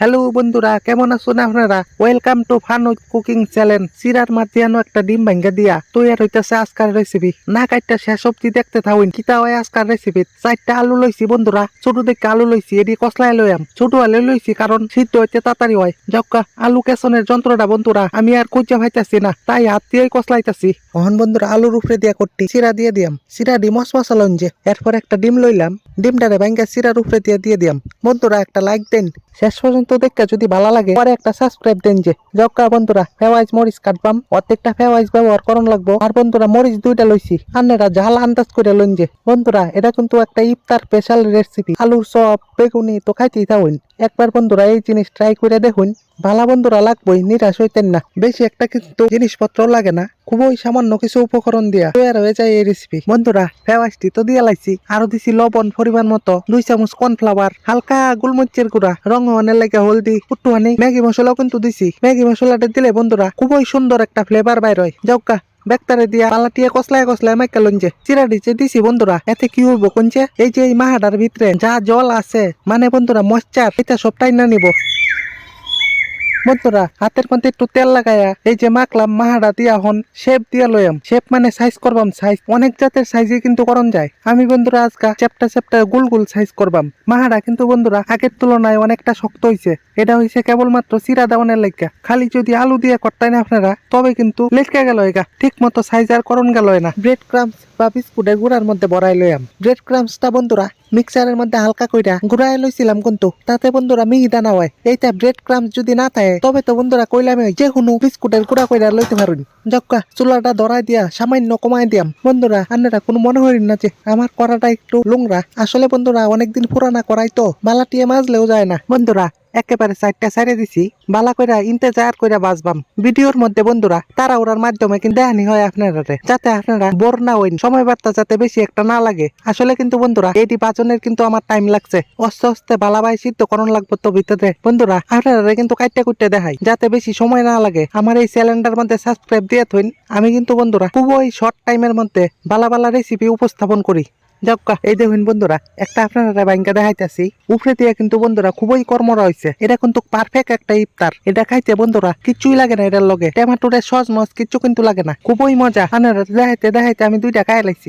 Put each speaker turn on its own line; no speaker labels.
Hello বন্ধুরা, কেমন আছো না আপনারা? Welcome to fun cooking channel সিরার মাঝিয়ানো একটা ডিম ভাঙ্গা দিয়া তৈয়ার হইতাছে আজকার রেসিপি না কাটটা শেষ সবজি দেখতে থাকুন, কিতা হয় আজকার রেসিপি চারটা আলু লইছি বন্ধুরা, ছোট দেখে আলু লইছি এটি কসলাই লইয়াম। ছোট আলু লইছি কারণ সিদ্ধ হইতে তাড়াতাড়ি হয়। যক্কা আলু কেসনের যন্ত্রটা বন্ধুরা, আমি আর খুঁজে ভাইতাছি না, তাই হাত দিয়ে কসলাইতাছি। অহন বন্ধুরা, আলুর উপরে দিয়া করটি সিরা দিয়ে দিয়াম। সিরা ডিম মশলা লঞ্জে। এরপর একটা ডিম লইলাম। ডিমটারে ভাঙ্গা সিরার উপরে দিয়ে দিয়ে দিয়াম। বন্ধুরা, একটা লাইক দেন। শেষ পর্যন্ত দেখতে যদি ভালো লাগে, পরে একটা সাবস্ক্রাইব দেন যে। জক্কা বন্ধুরা ফেওয়াইজ মরিচ কাটবাম। প্রত্যেকটা ফেওয়াইজ ব্যবহার করন লাগবো। আর বন্ধুরা, মরিচ দুইটা লইছি। আন্নেরা ঝাল আন্দাজ করে লইন যে। বন্ধুরা, এটা কিন্তু একটা ইফতার স্পেশাল রেসিপি আলুর সব বেগুনি, তো খাইতেই থাকুন। একবার বন্ধুরা এই জিনিস ট্রাই করে দেখুন, ভালো বন্ধুরা লাগবই, নিরাশ হইতেন না। বেশি একটা কিন্তু জিনিসপত্র লাগে না, খুবই সামান্য কিছু উপকরণ দিয়া তৈরি হয়ে যায় এই রেসিপি বন্ধুরা ফেওয়াইজটি তো দিয়ে লাইছি, আরও দিছি লবণ, পরিমাণ মতো, দুই চামচ কর্নফ্লাওয়ার হালকা গোলমরিচের গুঁড়া, রং হওয়ানের লাগে হলদি পুটুয়ানি ম্যাগি মশলাও কিন্তু দিছি। ম্যাগি মশলাটা দিলে বন্ধুরা খুবই সুন্দর একটা ফ্লেভার বাইর হয়। যাওকা বেক্তারে দিয়া পালাটিয়া কসলায় কসলায় মাইকা লঞ্চে চিরা দিচ্ছে দিছি বন্ধুরা, এতে কি হইব কোনছে এই যে এই মাহাটার ভিতরে যা জল আছে মানে বন্ধুরা মশ্চার এটা সবটাই না নিব। বন্ধুরা, হাতের মধ্যে একটু তেল লাগাইয়া এই যে মাখলাম, মাহাড়া দিয়া হন শেপ দিয়া লয়াম শেপ মানে সাইজ করবাম সাইজ অনেক জাতের সাইজে কিন্তু করন যায়। আমি বন্ধুরা আজকা চ্যাপটা চ্যাপটা গুল গুল সাইজ করবাম। মাহাড়া কিন্তু বন্ধুরা আগের তুলনায় অনেকটা শক্ত হইছে। এটা হইছে কেবলমাত্র চিরা দেওয়ানের লাইগা খালি যদি আলু দিয়ে করতেন আপনারা, তবে কিন্তু লেটকা গেল এগা। ঠিক মতো সাইজ আর করন গেল না ব্রেড ক্রামস বা বিস্কুটের গুঁড়ার মধ্যে বড়াই লইয়াম। ব্রেড ক্রামসটা বন্ধুরা মিক্সারের মধ্যে হালকা কইরা গুড়াই লইছিলাম কিন্তু, তাতে বন্ধুরা মিহি দানা হয়। এইটা ব্রেড ক্রামস যদি না থাকে তবে তো বন্ধুরা কইলামে যে কোনো বিস্কুটের গুঁড়া কইরা লইতে পারুন। যক্কা চুলাটা ধরাই দিয়া, সামান্য কমাই দিয়াম। বন্ধুরা আপনারা কোনো মনে হরিন না যে আমার করাটা একটু লুংরা আসলে বন্ধুরা, অনেকদিন পুরানা করাই তো, বালাটিয়ে মাজলেও যায় না। বন্ধুরা একেবারে সাইডটা সাইডে দিছি। বালা কইরা ইন্তেজার কইরা বাজবাম ভিডিওর মধ্যে বন্ধুরা তারা ওরার মাধ্যমে কিন্তু দেখানি হয় আপনারা যাতে আপনারা বোর না হইন সময় বার্তা যাতে বেশি একটা না লাগে। আসলে কিন্তু বন্ধুরা এটি বাজনের কিন্তু আমার টাইম লাগছে। অস্তে অস্তে বালাবাই সিদ্ধ করণ লাগবে তো ভিতরে। বন্ধুরা আপনারা কিন্তু কাইটে কুটতে দেখাই, যাতে বেশি সময় না লাগে। আমার এই চ্যানেলটার মধ্যে সাবস্ক্রাইব দিয়ে থইন, আমি কিন্তু বন্ধুরা খুবই শর্ট টাইমের মধ্যে বালা বালা রেসিপি উপস্থাপন করি। যাক্কা এই দেখুন বন্ধুরা, একটা আপনারা ব্যাংকে দেখাইতেছি, উপরে দিয়ে কিন্তু বন্ধুরা খুবই কর্মরা হয়েছে এটা কিন্তু পারফেক্ট একটা ইফতার। এটা খাইতে বন্ধুরা কিচ্ছুই লাগে না এটার লগে। টেমাটোরে সস মস কিচ্ছু কিন্তু লাগে না। খুবই মজা। আপনারা দেখাইতে দেখাইতে আমি দুইটা খাই লাইছি।